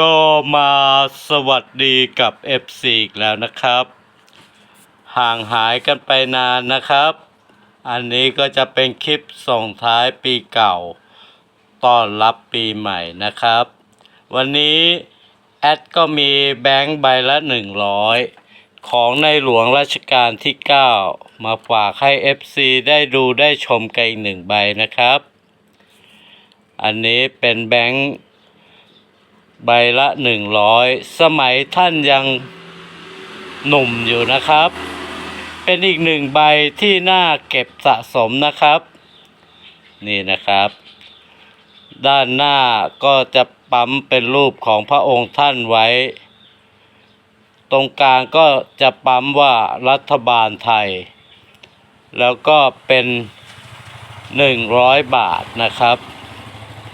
ก็มาสวัสดีกับ FC อีกแล้วนะครับ ห่างหายกันไปนานนะครับ อันนี้ก็จะเป็นคลิปส่งท้ายปีเก่า ต้อนรับปีใหม่นะครับ วันนี้ แอดก็มีแบงค์ใบละ 100 ของในหลวงรัชกาลที่ 9 มาฝากให้ FC ได้ดูได้ชมกันอีกหนึ่งใบนะครับ อันนี้เป็นแบงค์ ใบละหนึ่งร้อยสมัยท่านยังหนุ่มอยู่นะครับ เป็นอีกหนึ่งใบที่น่าเก็บสะสมนะครับ นี่นะครับ ด้านหน้าก็จะปั๊มเป็นรูปของพระองค์ท่านไว้ ตรงกลางก็จะปั๊มว่ารัฐบาลไทย แล้วก็เป็นหนึ่งร้อยบาทนะครับ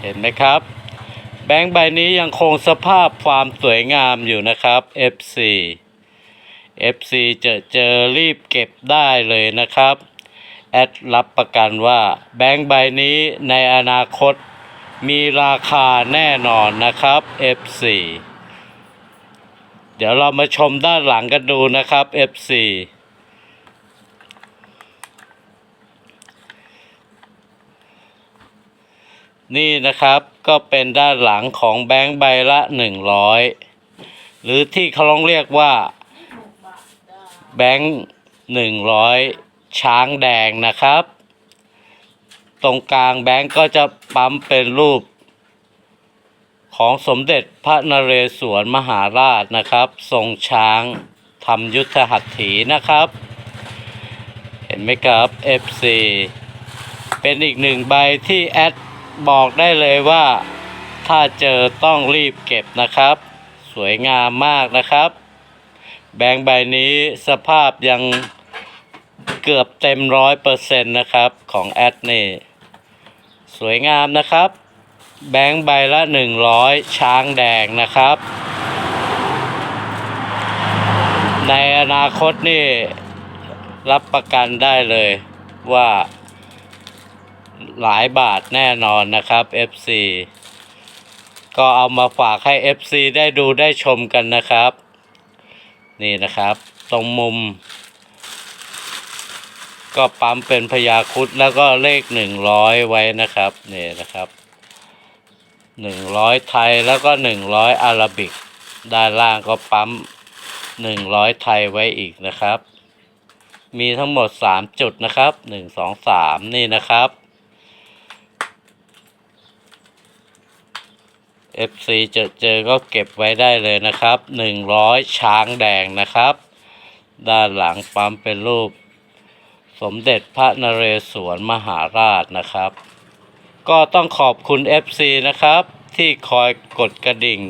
เห็นไหมครับ บงค์ใบนี้ยังคงสภาพความสวยงามอยู่นะครับ FC FC เจอเจอรีบเก็บได้เลยนะครับ แอดรับประกันว่าแบงค์ใบนี้ในอนาคตมีราคาแน่นอนนะครับ FC เดี๋ยวเรามาชมด้านหลังกันดูนะครับ FC นี่นะครับก็เป็นด้านหลังของแบงค์ใบละ 100 หรือที่เขาลองเรียกว่า แบงค์100 ช้างแดงนะครับ ตรงกลางแบงค์ก็จะปั๊มเป็นรูป ของสมเด็จพระนเรศวรมหาราชนะครับ ทรงช้างทำยุทธหัตถีนะครับ เห็นไหมครับ FC เป็นอีกหนึ่งใบที่แอด บอกได้เลยว่า ถ้าเจอต้องรีบเก็บนะครับ สวยงามมากนะครับ แบงค์ใบนี้สภาพยังเกือบเต็มร้อยเปอร์เซ็นต์นะครับ ของแอดนี่สวยงามนะครับ แบงค์ใบละหนึ่งร้อยช้างแดงนะครับ ในอนาคตนี่รับประกันได้เลยว่า หลายบาทแน่นอนนะครับ FC ก็เอามาฝากให้ FC ได้ดูได้ชมกันนะครับ นี่นะครับ ตรงมุม ก็ปั๊มเป็นพยาคุดแล้วก็เลขหนึ่งร้อยไว้นะครับนี่นะครับหนึ่งร้อยไทยแล้วก็หนึ่งร้อยอาราบิก ด้านล่างก็ปั๊มหนึ่งร้อยไทยไว้อีกนะครับ มีทั้งหมดสามจุดนะครับหนึ่งสองสามนี่นะครับ FC จอเจอก็เก็บไว้ได้เลยนะครับ 100 ช้างแดงนะครับ ด้านหลังปั๊มเป็นรูป สมเด็จพระนเรศวรมหาราชนะครับ ก็ต้องขอบคุณ FC นะครับ ที่คอยกดกระดิ่ง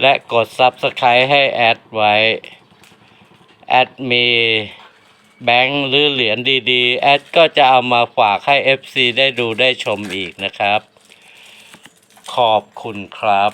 และกด Subscribe ให้แอดไว้ แอดมีแบงค์หรือเหรียญดีๆ แอดก็จะเอามาฝากให้ FC ได้ดูได้ชมอีกนะครับ ขอบคุณครับ